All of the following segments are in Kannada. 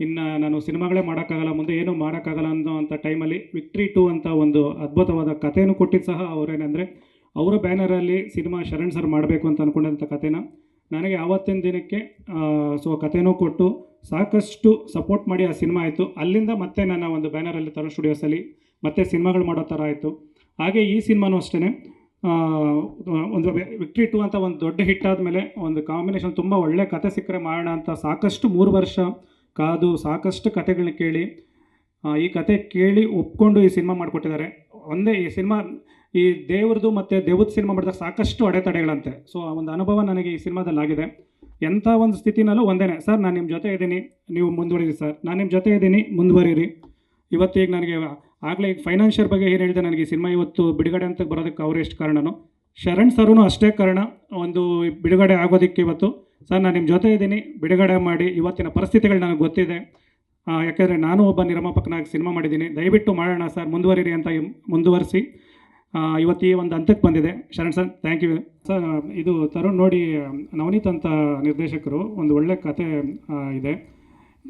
ಇನ್ನು ನಾನು ಸಿನಿಮಾಗಳೇ ಮಾಡೋಕ್ಕಾಗಲ್ಲ, ಮುಂದೆ ಏನೂ ಮಾಡೋಕ್ಕಾಗಲ್ಲ ಅನ್ನೋ ಅಂಥ ಟೈಮಲ್ಲಿ ವಿಕ್ಟ್ರಿ ಟು ಅಂತ ಒಂದು ಅದ್ಭುತವಾದ ಕಥೆನೂ ಕೊಟ್ಟಿದ್ದು ಸಹ ಅವರೇನೆಂದರೆ, ಅವರ ಬ್ಯಾನರಲ್ಲಿ ಸಿನಿಮಾ ಶರಣ್ ಸರ್ ಮಾಡಬೇಕು ಅಂತ ಅಂದ್ಕೊಂಡಂಥ ಕಥೆನ? ನನಗೆ ಆವತ್ತಿನ ದಿನಕ್ಕೆ ಸೊ ಕಥೆನೂ ಕೊಟ್ಟು ಸಾಕಷ್ಟು ಸಪೋರ್ಟ್ ಮಾಡಿ ಆ ಸಿನಿಮಾ ಆಯಿತು. ಅಲ್ಲಿಂದ ಮತ್ತೆ ನನ್ನ ಒಂದು ಬ್ಯಾನರಲ್ಲಿ ತರೋ ಸ್ಟುಡಿಯೋಸಲ್ಲಿ ಮತ್ತೆ ಸಿನಿಮಾಗಳು ಮಾಡೋ ಥರ ಆಯಿತು. ಹಾಗೆ ಈ ಸಿನಿಮಾನೂ ಅಷ್ಟೇ ಒಂದು ವಿಕ್ಟ್ರಿ ಟು ಅಂತ ಒಂದು ದೊಡ್ಡ ಹಿಟ್ ಆದಮೇಲೆ ಒಂದು ಕಾಂಬಿನೇಷನ್ ತುಂಬ ಒಳ್ಳೆ ಕತೆ ಸಿಕ್ಕರೆ ಮಾಡೋಣ ಅಂತ ಸಾಕಷ್ಟು ಮೂರು ವರ್ಷ ಕಾದು ಸಾಕಷ್ಟು ಕತೆಗಳನ್ನ ಕೇಳಿ ಈ ಕತೆ ಕೇಳಿ ಒಪ್ಕೊಂಡು ಈ ಸಿನಿಮಾ ಮಾಡಿಕೊಟ್ಟಿದ್ದಾರೆ. ಒಂದೇ ಈ ಸಿನಿಮಾ, ಈ ದೇವ್ರದ್ದು ಮತ್ತು ದೇವದ ಸಿನಿಮಾ ಮಾಡಿದಾಗ ಸಾಕಷ್ಟು ಅಡೆತಡೆಗಳಂತೆ. ಸೊ ಆ ಒಂದು ಅನುಭವ ನನಗೆ ಈ ಸಿನಿಮಾದಲ್ಲಿ ಆಗಿದೆ. ಎಂಥ ಒಂದು ಸ್ಥಿತಿನಲ್ಲೂ ಒಂದೇ ಸರ್, ನಾನು ನಿಮ್ಮ ಜೊತೆ ಇದ್ದೀನಿ, ನೀವು ಮುಂದುವರಿರಿ ಸರ್. ನಾನು ನಿಮ್ಮ ಜೊತೆ ಇದ್ದೀನಿ, ಮುಂದುವರಿರಿ. ಈಗ ನನಗೆ ಆಗಲೇ ಈಗ ಫೈನಾನ್ಷಿಯಲ್ ಬಗ್ಗೆ ಏನು ಹೇಳಿದೆ ನನಗೆ ಈ ಸಿನಿಮಾ ಇವತ್ತು ಬಿಡುಗಡೆ ಅಂತ ಬರೋದಕ್ಕೆ ಅವರೆಷ್ಟು ಕಾರಣನೋ ಶರಣ್ ಸರೂ ಅಷ್ಟೇ ಕಾರಣ, ಒಂದು ಬಿಡುಗಡೆ ಆಗೋದಕ್ಕೆ ಇವತ್ತು. ಸರ್, ನಾನು ನಿಮ್ಮ ಜೊತೆ ಇದ್ದೀನಿ. ಬಿಡುಗಡೆ ಮಾಡಿ ಇವತ್ತಿನ ಪರಿಸ್ಥಿತಿಗಳು ನನಗೆ ಗೊತ್ತಿದೆ. ಯಾಕೆಂದರೆ ನಾನು ಒಬ್ಬ ನಿರ್ಮಾಪಕನಾಗಿ ಸಿನಿಮಾ ಮಾಡಿದ್ದೀನಿ. ದಯವಿಟ್ಟು ಮಾಡೋಣ ಸರ್, ಮುಂದುವರಿರಿ ಅಂತ ಮುಂದುವರಿಸಿ. ಇವತ್ತು ಈ ಒಂದು ಹಂತಕ್ಕೆ ಬಂದಿದೆ. Sharan sir thank you sir, ಇದು ತರುಣ್ ನೋಡಿ, ನವನೀತ್ ಅಂತ ನಿರ್ದೇಶಕರು ಒಂದು ಒಳ್ಳೆ ಕತೆ ಇದೆ.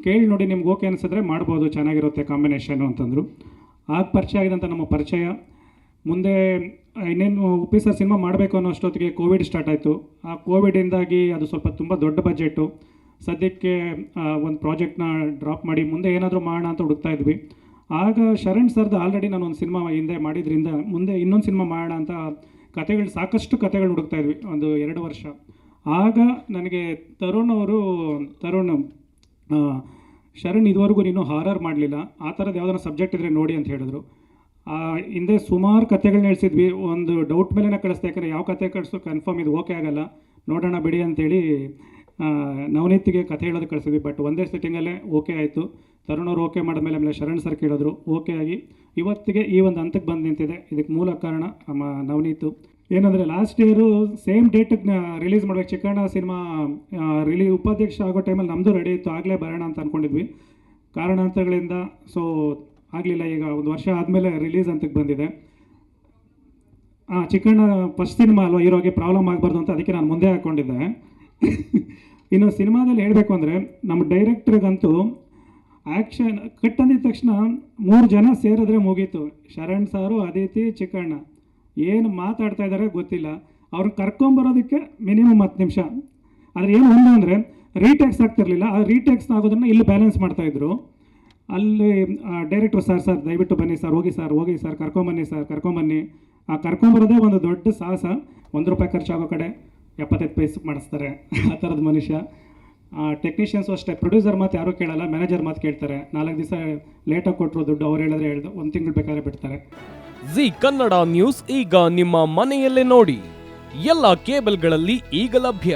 ಕೇಳಿ ನೋಡಿ ನಿಮ್ಗೆ ಓಕೆ ಅನಿಸಿದ್ರೆ ಮಾಡ್ಬೋದು. ಚೆನ್ನಾಗಿರುತ್ತೆ ಕಾಂಬಿನೇಷನು ಅಂತಂದರು. ಆಗ ಪರಿಚಯ ಆಗಿದಂಥ ನಮ್ಮ ಪರಿಚಯ. ಮುಂದೆ ಇನ್ನೇನು ಉಪ್ಪಿ ಸರ್ ಸಿನಿಮಾ ಮಾಡಬೇಕು ಅನ್ನೋ ಅಷ್ಟೊತ್ತಿಗೆ ಕೋವಿಡ್ ಸ್ಟಾರ್ಟ್ ಆಯಿತು. ಆ ಕೋವಿಡಿಂದಾಗಿ ಅದು ಸ್ವಲ್ಪ ತುಂಬ ದೊಡ್ಡ ಬಜೆಟು ಸದ್ಯಕ್ಕೆ ಒಂದು ಪ್ರಾಜೆಕ್ಟ್ನ ಡ್ರಾಪ್ ಮಾಡಿ ಮುಂದೆ ಏನಾದರೂ ಮಾಡೋಣ ಅಂತ ಹುಡುಕ್ತಾ ಇದ್ವಿ. ಆಗ ಶರಣ್ ಸರ್ದು ಆಲ್ರೆಡಿ ನಾನು ಒಂದು ಸಿನಿಮಾ ಹಿಂದೆ ಮಾಡಿದ್ರಿಂದ ಮುಂದೆ ಇನ್ನೊಂದು ಸಿನಿಮಾ ಮಾಡೋಣ ಅಂತ ಕತೆಗಳು ಸಾಕಷ್ಟು ಕತೆಗಳು ಹುಡುಕ್ತಾ ಇದ್ವಿ, ಒಂದು ಎರಡು ವರ್ಷ. ಆಗ ನನಗೆ ತರುಣ್ ಅವರು, ತರುಣ್ ಶರಣ್ ಇದುವರೆಗೂ ನೀನು ಹಾರರ್ ಮಾಡಲಿಲ್ಲ. ಆ ಥರದ್ದು ಯಾವ್ದಾರ ಸಬ್ಜೆಕ್ಟ್ ಇದ್ದರೆ ನೋಡಿ ಅಂತ ಹೇಳಿದ್ರು. ಹಿಂದೆ ಸುಮಾರು ಕಥೆಗಳು ಹೇಳ್ಸಿದ್ವಿ. ಒಂದು ಡೌಟ್ ಮೇಲೇ ಕಳಿಸ್ತಾ ಯಾಕಂದರೆ ಯಾವ ಕತೆ ಕಳಿಸೋ ಕನ್ಫರ್ಮ್ ಇದು ಓಕೆ ಆಗಲ್ಲ. ನೋಡೋಣ ಬಿಡಿ ಅಂತೇಳಿ ನವನೀತಿಗೆ ಕಥೆ ಹೇಳೋದು ಕಳಿಸಿದ್ವಿ. ಬಟ್ ಒಂದೇ ಸೆಟ್ಟಿಂಗಲ್ಲೇ ಓಕೆ ಆಯಿತು. ತರುಣ್ ಅವರು ಓಕೆ ಮಾಡಿದ್ಮೇಲೆ ಆಮೇಲೆ ಶರಣ್ ಸರ್ ಕೇಳಿದ್ರು. ಓಕೆ ಆಗಿ ಇವತ್ತಿಗೆ ಈ ಒಂದು ಹಂತಕ್ಕೆ ಬಂದು ನಿಂತಿದೆ. ಇದಕ್ಕೆ ಮೂಲ ಕಾರಣ ನಮ್ಮ ನವನೀತು. ಏನಂದರೆ ಲಾಸ್ಟ್ ಇಯರು ಸೇಮ್ ಡೇಟಿಗೆ ರಿಲೀಸ್ ಮಾಡಬೇಕು. ಚಿಕ್ಕಣ್ಣ ಸಿನಿಮಾ ರಿಲೀ ಉಪಾಧ್ಯಕ್ಷ ಆಗೋ ಟೈಮಲ್ಲಿ ನಮ್ಮದು ರೆಡಿ ಇತ್ತು. ಆಗಲೇ ಬರೋಣ ಅಂತ ಅಂದ್ಕೊಂಡಿದ್ವಿ ಕಾರಣಾಂತರಗಳಿಂದ ಸೊ ಆಗಲಿಲ್ಲ, ಈಗ ಒಂದು ವರ್ಷ ಆದಮೇಲೆ ರಿಲೀಸ್ ಅಂತಕ್ಕೆ ಬಂದಿದೆ. ಹಾಂ ಚಿಕ್ಕಣ್ಣ ಫಸ್ಟ್ ಸಿನಿಮಾ ಅಲ್ವಾ, ಹೀರೋಗೆ ಪ್ರಾಬ್ಲಮ್ ಆಗಬಾರ್ದು ಅಂತ ಅದಕ್ಕೆ ನಾನು ಮುಂದೆ ಹಾಕ್ಕೊಂಡಿದ್ದೆ ಇನ್ನು ಸಿನಿಮಾದಲ್ಲಿ ಹೇಳಬೇಕು ಅಂದರೆ, ನಮ್ಮ ಡೈರೆಕ್ಟ್ರಿಗಂತೂ ಆ್ಯಕ್ಷನ್ ಕಟ್ ಅಂದಿದ ತಕ್ಷಣ ಮೂರು ಜನ ಸೇರಿದ್ರೆ ಮುಗೀತು. ಶರಣ್ ಸಾರು ಅದಿತಿ ಚಿಕ್ಕಣ್ಣ. ಏನು ಮಾತಾಡ್ತಾ ಇದ್ದಾರೆ ಗೊತ್ತಿಲ್ಲ. ಅವ್ರನ್ನ ಕರ್ಕೊಂಬರೋದಕ್ಕೆ ಮಿನಿಮಮ್ ಹತ್ತು ನಿಮಿಷ. ಆದರೆ ಏನು ಒಂದು ಅಂದರೆ ರೀಟೇಕ್ಸ್ ಆಗ್ತಿರಲಿಲ್ಲ. ಆ ರೀಟೇಕ್ಸ್ ಆಗೋದನ್ನು ಇಲ್ಲಿ ಬ್ಯಾಲೆನ್ಸ್ ಮಾಡ್ತಾಯಿದ್ರು ಅಲ್ಲಿ ಡೈರೆಕ್ಟ್ರು ಸರ್ ಸರ್ ದಯವಿಟ್ಟು ಬನ್ನಿ ಸರ್ ಹೋಗಿ ಸರ್ ಹೋಗಿ ಸರ್ ಕರ್ಕೊಂಬನ್ನಿ ಸರ್ ಕರ್ಕೊಂಬನ್ನಿ ಆ ಕರ್ಕೊಂಬರೋದೇ ಒಂದು ದೊಡ್ಡ ಸಾಹಸ. ಒಂದು ರೂಪಾಯಿ ಖರ್ಚಾಗೋ ಕಡೆ ಎಪ್ಪತ್ತೈದು ಪೈಸ್ ಮಾಡಿಸ್ತಾರೆ. ಆ ಥರದ ಮನುಷ್ಯ. ಟೆಕ್ನಿಷಿಯನ್ಸು ಅಷ್ಟೇ. ಪ್ರೊಡ್ಯೂಸರ್ ಮಾತು ಯಾರೂ ಕೇಳಲ್ಲ ಮ್ಯಾನೇಜರ್ ಮಾತು ಕೇಳ್ತಾರೆ. ನಾಲ್ಕು ದಿವಸ ಲೇಟಾಗಿ ಕೊಟ್ಟರು ದುಡ್ಡು, ಅವ್ರು ಹೇಳಿದ್ರೆ ಹೇಳ್ದು, ಒಂದು ತಿಂಗಳು ಬೇಕಾದ್ರೆ ಬಿಡ್ತಾರೆ. ಜಿ ಕನ್ನಡ ನ್ಯೂಸ್ ಈಗ ನಿಮ್ಮ ಮನೆಯಲ್ಲೇ ನೋಡಿ. ಎಲ್ಲ ಕೇಬಲ್ಗಳಲ್ಲಿ ಈಗ ಲಭ್ಯ.